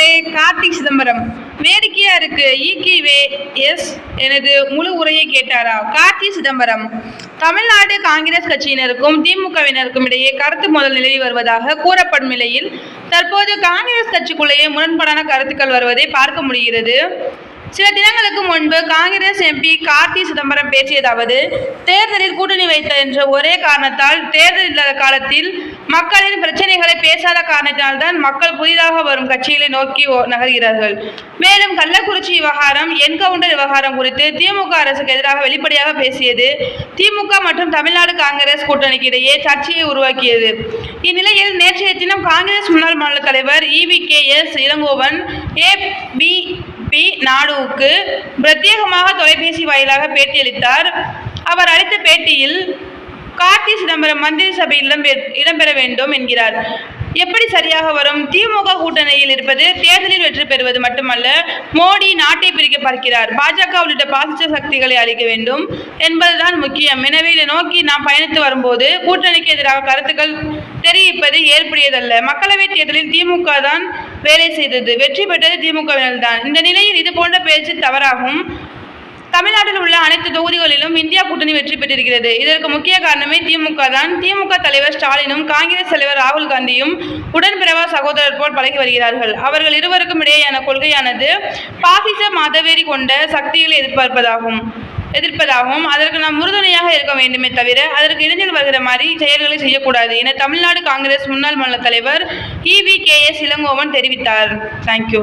நண்பர்களே கார்த்திக் சிதம்பரம். வேடிக்கையா இருக்கு ஈக்கிவே எஸ். எனது முழு உரையை கேட்டாரா? கார்த்தி சிதம்பரம். தமிழ்நாடு காங்கிரஸ் கட்சியினருக்கும் திமுகவினருக்கும் இடையே கருத்து மோதல் நிலவி வருவதாக கூறப்படும் நிலையில் தற்போது காங்கிரஸ் கட்சிக்குள்ளேயே முரண்பாடான கருத்துக்கள் வருவதை பார்க்க முடிகிறது. சில தினங்களுக்கு முன்பு காங்கிரஸ் எம்பி கார்த்தி சிதம்பரம் பேசியதாவது தேர்தலில் கூட்டணி வைத்த என்ற ஒரே காரணத்தால் தேர்தல் இல்லாத காலத்தில் மக்களின் பிரச்சனைகளை பேசாத காரணத்தினால்தான் மக்கள் புதிதாக வரும் கட்சிகளை நோக்கி ஓ- நகர்கிறார்கள். மேலும் கள்ளக்குறிச்சி விவகாரம் என்கவுண்டர் விவகாரம் குறித்து திமுக அரசுக்கு எதிராக வெளிப்படையாக பேசியது திமுக மற்றும் தமிழ்நாடு காங்கிரஸ் கூட்டணிக்கு இடையே சர்ச்சையை உருவாக்கியது. இந்நிலையில் நேற்றைய தினம் காங்கிரஸ் முன்னாள் மாநில தலைவர் E V K S Elangovan A B P நாடுவுக்கு பிரத்யேகமாக தொலைபேசி வாயிலாக பேட்டியளித்தார். அவர் அளித்த பேட்டியில் கார்த்தி சிதம்பரம் மந்திரி சபையில் இடம்பெ- இடம்பெற வேண்டும் என்கிறார். எப்படி சரியாக வரும்? திமுக கூட்டணியில் இருப்பது தேர்தலில் வெற்றி பெறுவது மட்டுமல்ல மோடி நாட்டை பிரிக்க பார்க்கிறார். பாஜக உள்ளிட்ட பாசிச சக்திகளை அழிக்க வேண்டும் என்பதுதான் முக்கியம். எனவே இதை நோக்கி நாம் பயணித்து வரும்போது கூட்டணிக்கு எதிராக கருத்துக்கள் தெரிவிப்பது ஏற்புடையதல்ல. மக்களவைத் தேர்தலில் திமுக தான் வேலை செய்தது. வெற்றி பெற்றது திமுகவினர் தான் இந்த நிலையில் இது போன்ற பேச்சு தவறாகும். தமிழ்நாட்டில் உள்ள அனைத்து தொகுதிகளிலும் இந்தியா கூட்டணி வெற்றி பெற்றிருக்கிறது. இதற்கு முக்கிய காரணமே திமுக தான். திமுக தலைவர் ஸ்டாலினும் காங்கிரஸ் தலைவர் ராகுல் காந்தியும் உடன்பிறவா சகோதரர் போல் பழகி வருகிறார்கள். அவர்கள் இருவருக்கும் இடையேயான கொள்கையானது பாசிச மதவெறி கொண்ட சக்திகளை எதிர்பார்ப்பதாகும். எதிர்ப்பதாகவும் அதற்கு நாம் உறுதுணையாக இருக்க வேண்டுமே தவிர அதற்கு இடைஞ்சல் வருகிற மாதிரி செயல்களை செய்யக்கூடாது என தமிழ்நாடு காங்கிரஸ் முன்னாள் மாநில தலைவர் இவி கே எஸ் இளங்கோவன் தெரிவித்தார். தேங்க்யூ